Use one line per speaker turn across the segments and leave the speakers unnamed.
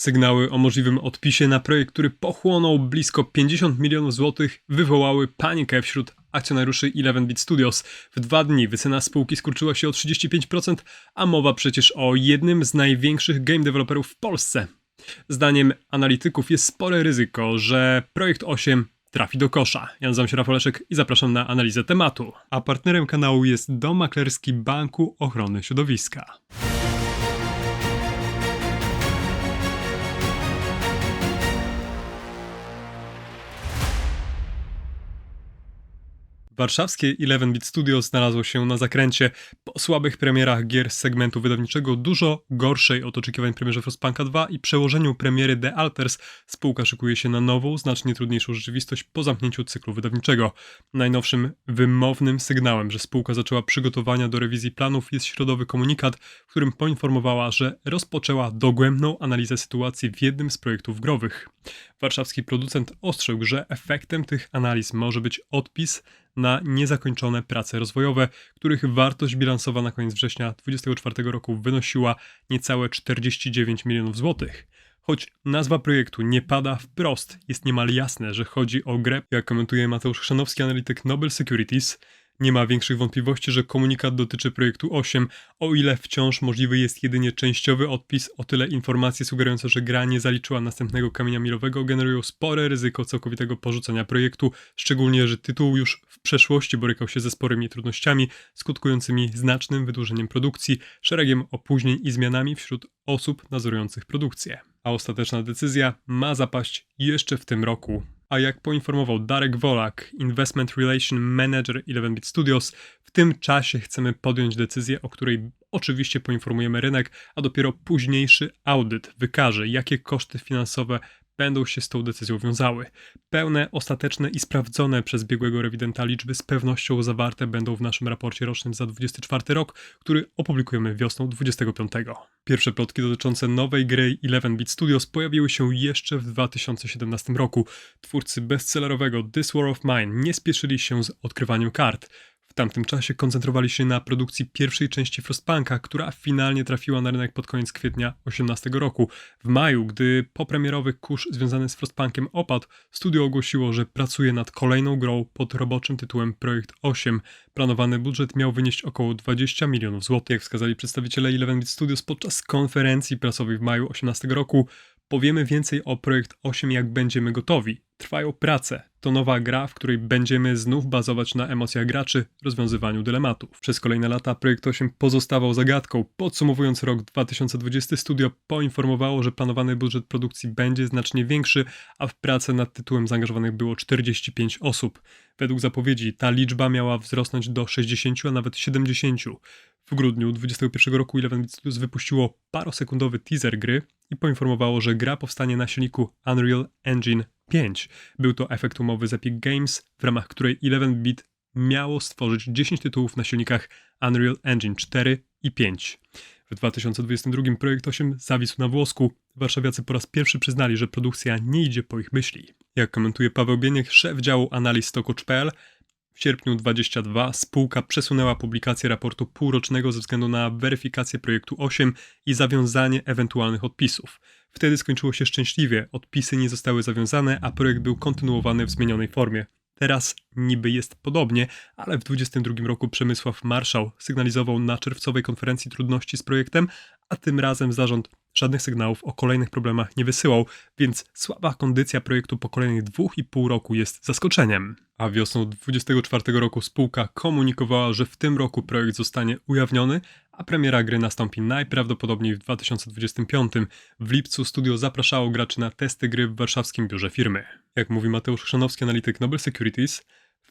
Sygnały o możliwym odpisie na projekt, który pochłonął blisko 50 milionów złotych, wywołały panikę wśród akcjonariuszy 11-bit Studios. W dwa dni wycena spółki skurczyła się o 35%, a mowa przecież o jednym z największych game developerów w Polsce. Zdaniem analityków jest spore ryzyko, że projekt 8 trafi do kosza. Ja nazywam się Rafał Leszek i zapraszam na analizę tematu. A partnerem kanału jest Dom Maklerski Banku Ochrony Środowiska. Warszawskie 11-bit Studio znalazło się na zakręcie po słabych premierach gier z segmentu wydawniczego, dużo gorszej od oczekiwań premierze Frostpunka 2 i przełożeniu premiery The Alters. Spółka szykuje się na nową, znacznie trudniejszą rzeczywistość po zamknięciu cyklu wydawniczego. Najnowszym wymownym sygnałem, że spółka zaczęła przygotowania do rewizji planów jest środowy komunikat, w którym poinformowała, że rozpoczęła dogłębną analizę sytuacji w jednym z projektów growych. Warszawski producent ostrzegł, że efektem tych analiz może być odpis na niezakończone prace rozwojowe, których wartość bilansowa na koniec września 2024 roku wynosiła niecałe 49 milionów złotych. Choć nazwa projektu nie pada wprost, jest niemal jasne, że chodzi o grę, jak komentuje Mateusz Chrzanowski, analityk Nobel Securities, nie ma większych wątpliwości, że komunikat dotyczy projektu 8, o ile wciąż możliwy jest jedynie częściowy odpis, o tyle informacje sugerujące, że gra nie zaliczyła następnego kamienia milowego generują spore ryzyko całkowitego porzucenia projektu, szczególnie, że tytuł już w przeszłości borykał się ze sporymi trudnościami, skutkującymi znacznym wydłużeniem produkcji, szeregiem opóźnień i zmianami wśród osób nadzorujących produkcję. A ostateczna decyzja ma zapaść jeszcze w tym roku. A jak poinformował Darek Wolak, Investment Relation Manager 11-bit Studios, w tym czasie chcemy podjąć decyzję, o której oczywiście poinformujemy rynek, a dopiero późniejszy audyt wykaże, jakie koszty finansowe będą się z tą decyzją wiązały. Pełne, ostateczne i sprawdzone przez biegłego rewidenta liczby z pewnością zawarte będą w naszym raporcie rocznym za 24 rok, który opublikujemy wiosną 25. Pierwsze plotki dotyczące nowej gry 11-bit Studios pojawiły się jeszcze w 2017 roku. Twórcy bestsellerowego This War of Mine nie spieszyli się z odkrywaniem kart tamtym czasie koncentrowali się na produkcji pierwszej części Frostpunka, która finalnie trafiła na rynek pod koniec kwietnia 18 roku. W maju, gdy popremierowy kurz związany z Frostpunkiem opadł, studio ogłosiło, że pracuje nad kolejną grą pod roboczym tytułem Projekt 8. Planowany budżet miał wynieść około 20 milionów złotych. Jak wskazali przedstawiciele 11-bit Studios podczas konferencji prasowej w maju 18 roku, Powiemy więcej o Projekt 8, jak będziemy gotowi. Trwają prace. To nowa gra, w której będziemy znów bazować na emocjach graczy, rozwiązywaniu dylematów. Przez kolejne lata Projekt 8 pozostawał zagadką. Podsumowując rok 2020, studio poinformowało, że planowany budżet produkcji będzie znacznie większy, a w pracę nad tytułem zaangażowanych było 45 osób. Według zapowiedzi ta liczba miała wzrosnąć do 60, a nawet 70. W grudniu 2021 roku Eleven Bit Studios wypuściło parosekundowy teaser gry i poinformowało, że gra powstanie na silniku Unreal Engine 5. Był to efekt umowy z Epic Games, w ramach której 11-bit miało stworzyć 10 tytułów na silnikach Unreal Engine 4 i 5. W 2022 projekt 8 zawisł na włosku. Warszawiacy po raz pierwszy przyznali, że produkcja nie idzie po ich myśli. Jak komentuje Paweł Bieniek, szef działu analiz Stokocz.pl, w sierpniu 22 spółka przesunęła publikację raportu półrocznego ze względu na weryfikację projektu 8 i zawiązanie ewentualnych odpisów. Wtedy skończyło się szczęśliwie, odpisy nie zostały zawiązane, a projekt był kontynuowany w zmienionej formie. Teraz niby jest podobnie, ale w 2022 roku Przemysław Marszał sygnalizował na czerwcowej konferencji trudności z projektem, a tym razem zarząd żadnych sygnałów o kolejnych problemach nie wysyłał, więc słaba kondycja projektu po kolejnych dwóch i pół roku jest zaskoczeniem. A wiosną 2024 roku spółka komunikowała, że w tym roku projekt zostanie ujawniony, a premiera gry nastąpi najprawdopodobniej w 2025. W lipcu studio zapraszało graczy na testy gry w warszawskim biurze firmy. Jak mówi Mateusz Chrzanowski, analityk Nobel Securities,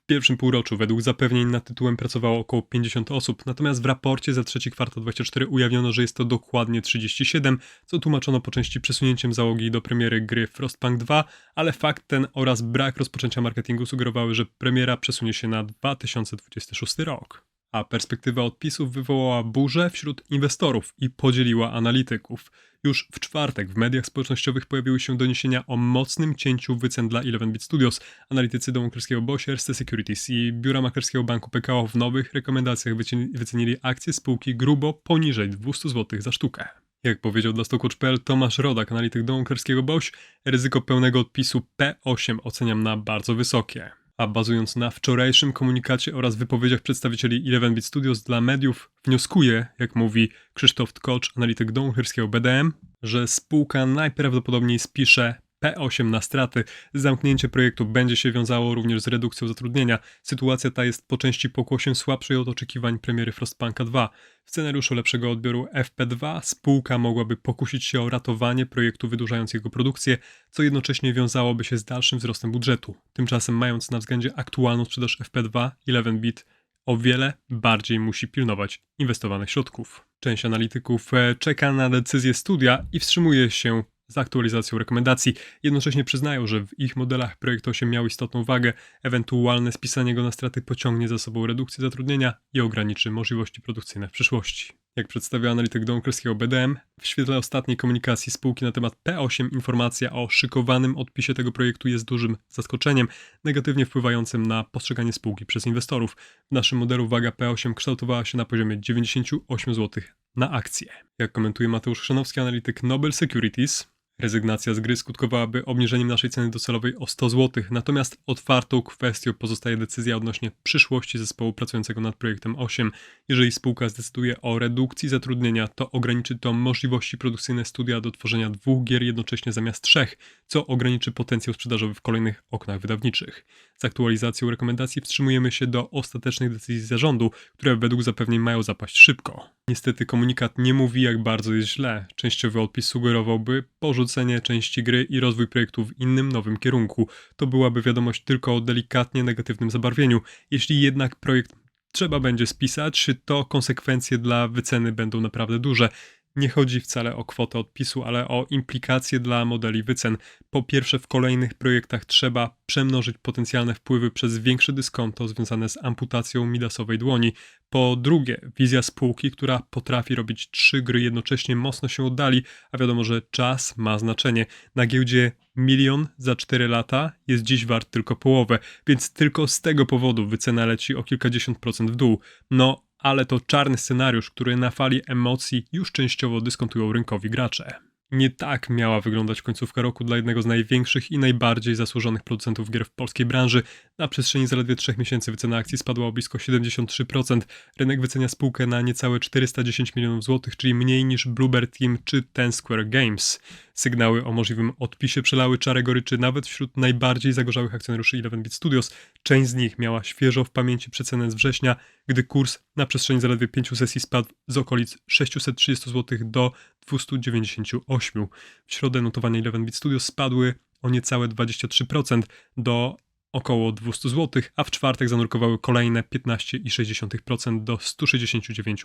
pierwszym półroczu według zapewnień nad tytułem pracowało około 50 osób, natomiast w raporcie za trzeci kwartał 24 ujawniono, że jest to dokładnie 37, co tłumaczono po części przesunięciem załogi do premiery gry Frostpunk 2, ale fakt ten oraz brak rozpoczęcia marketingu sugerowały, że premiera przesunie się na 2026 rok a perspektywa odpisów wywołała burzę wśród inwestorów i podzieliła analityków. Już w czwartek w mediach społecznościowych pojawiły się doniesienia o mocnym cięciu wycen dla 11-bit Studios. Analitycy domu maklerskiego Bosch, Securities i biura maklerskiego banku PKO w nowych rekomendacjach wycenili akcje spółki grubo poniżej 200 zł za sztukę. Jak powiedział dla Stokocz.pl Tomasz Rodak, analityk domu kerskiego BOŚ, ryzyko pełnego odpisu P8 oceniam na bardzo wysokie. A bazując na wczorajszym komunikacie oraz wypowiedziach przedstawicieli 11bit Studios dla mediów, wnioskuje, jak mówi Krzysztof Tkocz, analityk domu BDM, że spółka najprawdopodobniej spisze P8 na straty. Zamknięcie projektu będzie się wiązało również z redukcją zatrudnienia. Sytuacja ta jest po części pokłosiem słabszej od oczekiwań premiery Frostpunka 2. W scenariuszu lepszego odbioru FP2 spółka mogłaby pokusić się o ratowanie projektu, wydłużając jego produkcję, co jednocześnie wiązałoby się z dalszym wzrostem budżetu. Tymczasem, mając na względzie aktualną sprzedaż FP2, 11bit o wiele bardziej musi pilnować inwestowanych środków. Część analityków e, czeka na decyzję studia i wstrzymuje się z aktualizacją rekomendacji. Jednocześnie przyznają, że w ich modelach projekt 8 miał istotną wagę, ewentualne spisanie go na straty pociągnie za sobą redukcję zatrudnienia i ograniczy możliwości produkcyjne w przyszłości. Jak przedstawia analityk Donkerskiego BDM, w świetle ostatniej komunikacji spółki na temat P8 informacja o szykowanym odpisie tego projektu jest dużym zaskoczeniem, negatywnie wpływającym na postrzeganie spółki przez inwestorów. W naszym modelu waga P8 kształtowała się na poziomie 98 zł na akcję. Jak komentuje Mateusz Chrzanowski, analityk Nobel Securities, Rezygnacja z gry skutkowałaby obniżeniem naszej ceny docelowej o 100 zł, natomiast otwartą kwestią pozostaje decyzja odnośnie przyszłości zespołu pracującego nad projektem 8. Jeżeli spółka zdecyduje o redukcji zatrudnienia, to ograniczy to możliwości produkcyjne studia do tworzenia dwóch gier jednocześnie zamiast trzech, co ograniczy potencjał sprzedażowy w kolejnych oknach wydawniczych. Z aktualizacją rekomendacji wstrzymujemy się do ostatecznych decyzji zarządu, które według zapewnień mają zapaść szybko. Niestety komunikat nie mówi jak bardzo jest źle. Częściowy odpis sugerowałby porzucenie części gry i rozwój projektu w innym, nowym kierunku. To byłaby wiadomość tylko o delikatnie negatywnym zabarwieniu. Jeśli jednak projekt trzeba będzie spisać, to konsekwencje dla wyceny będą naprawdę duże. Nie chodzi wcale o kwotę odpisu, ale o implikacje dla modeli wycen. Po pierwsze, w kolejnych projektach trzeba przemnożyć potencjalne wpływy przez większe dyskonto związane z amputacją midasowej dłoni. Po drugie, wizja spółki, która potrafi robić trzy gry jednocześnie mocno się oddali, a wiadomo, że czas ma znaczenie. Na giełdzie milion za 4 lata jest dziś wart tylko połowę, więc tylko z tego powodu wycena leci o kilkadziesiąt procent w dół. No, ale to czarny scenariusz, który na fali emocji już częściowo dyskontują rynkowi gracze. Nie tak miała wyglądać końcówka roku dla jednego z największych i najbardziej zasłużonych producentów gier w polskiej branży. Na przestrzeni zaledwie 3 miesięcy wycena akcji spadła o blisko 73%. Rynek wycenia spółkę na niecałe 410 milionów złotych, czyli mniej niż Bluebird Team czy Ten Square Games. Sygnały o możliwym odpisie przelały czarę goryczy nawet wśród najbardziej zagorzałych akcjonariuszy 11bit Studios. Część z nich miała świeżo w pamięci przecenę z września, gdy kurs na przestrzeni zaledwie 5 sesji spadł z okolic 630 zł do 298. W środę notowania 11bit Studios spadły o niecałe 23% do około 200 zł, a w czwartek zanurkowały kolejne 15,6% do 169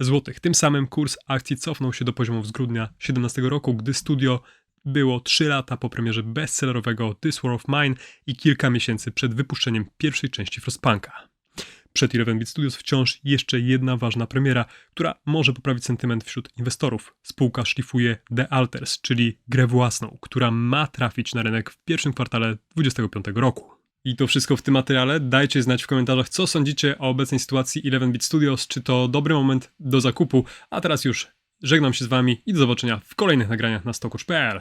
zł. Tym samym kurs akcji cofnął się do poziomów z grudnia 2017 roku, gdy studio było 3 lata po premierze bestsellerowego This War of Mine i kilka miesięcy przed wypuszczeniem pierwszej części Frostpunka. Przed 11-bit Studios wciąż jeszcze jedna ważna premiera, która może poprawić sentyment wśród inwestorów. Spółka szlifuje The Alters, czyli grę własną, która ma trafić na rynek w pierwszym kwartale 2025 roku. I to wszystko w tym materiale. Dajcie znać w komentarzach, co sądzicie o obecnej sytuacji 11-bit Studios, czy to dobry moment do zakupu. A teraz już żegnam się z wami i do zobaczenia w kolejnych nagraniach na stokusz.pl.